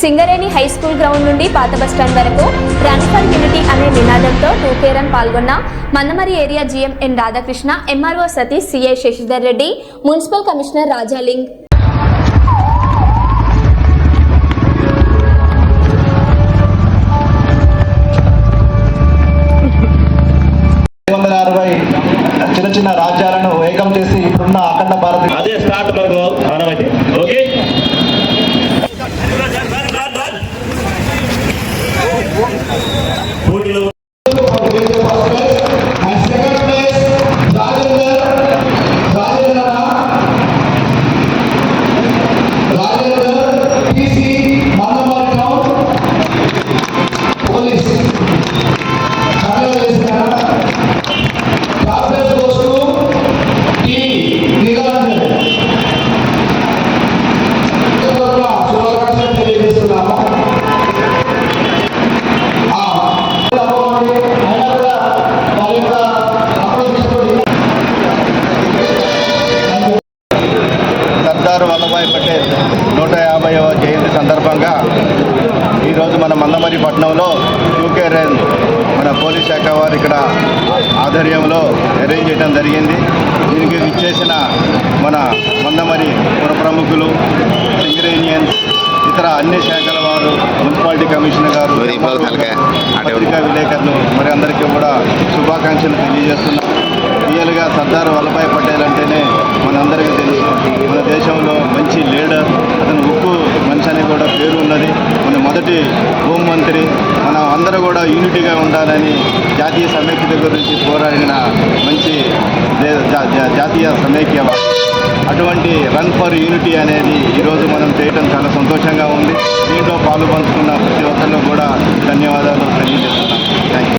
Singareni high school ground నుండి పాత bus stand వరకు రన్ ఫర్ యూనిటీ అనే నినాదంతో టూకే రన్ పాల్గొన్న మన్నమరి area GM N Radhakrishna MRO Satish CI Sasidhar Reddy municipal commissioner Rajaling వందల అరవై చిన్న చిన్న రాజ్యాలను ఏకం చేసి ఇప్పుడున్న అఖండ భారత అదే స్టార్ట్ మనకు. ఆనవాయితీ పోటీలో వల్లభాయ్ పటేల్ నూట యాభైవ జయంతి సందర్భంగా ఈరోజు మన మందమరి పట్టణంలో టూకే రేంజ్ మన పోలీస్ శాఖ వారు ఇక్కడ ఆధ్వర్యంలో అరేంజ్ చేయడం జరిగింది. దీనికి విచ్చేసిన మన మందమరి పుర ప్రముఖులు సింగరేనియన్ ఇతర అన్ని శాఖల వారు మున్సిపాలిటీ కమిషనర్ గారు పత్రికా విలేకరులు మరి అందరికీ కూడా శుభాకాంక్షలు తెలియజేస్తున్నాం. రియల్గా సర్దార్ వల్లభాయ్ ఉన్నది మన మొదటి హోంమంత్రి మనం అందరూ కూడా యూనిటీగా ఉండాలని జాతీయ సమైక్యత గురించి పోరాడిన మంచి జాతీయ సమైక్య అటువంటి రన్ ఫర్ యూనిటీ అనేది ఈరోజు మనం చేయడం చాలా సంతోషంగా ఉంది. దీంట్లో పాలు పంచుకున్న ప్రతి ఒక్కరిలో కూడా ధన్యవాదాలు తెలియజేస్తున్నాం. థ్యాంక్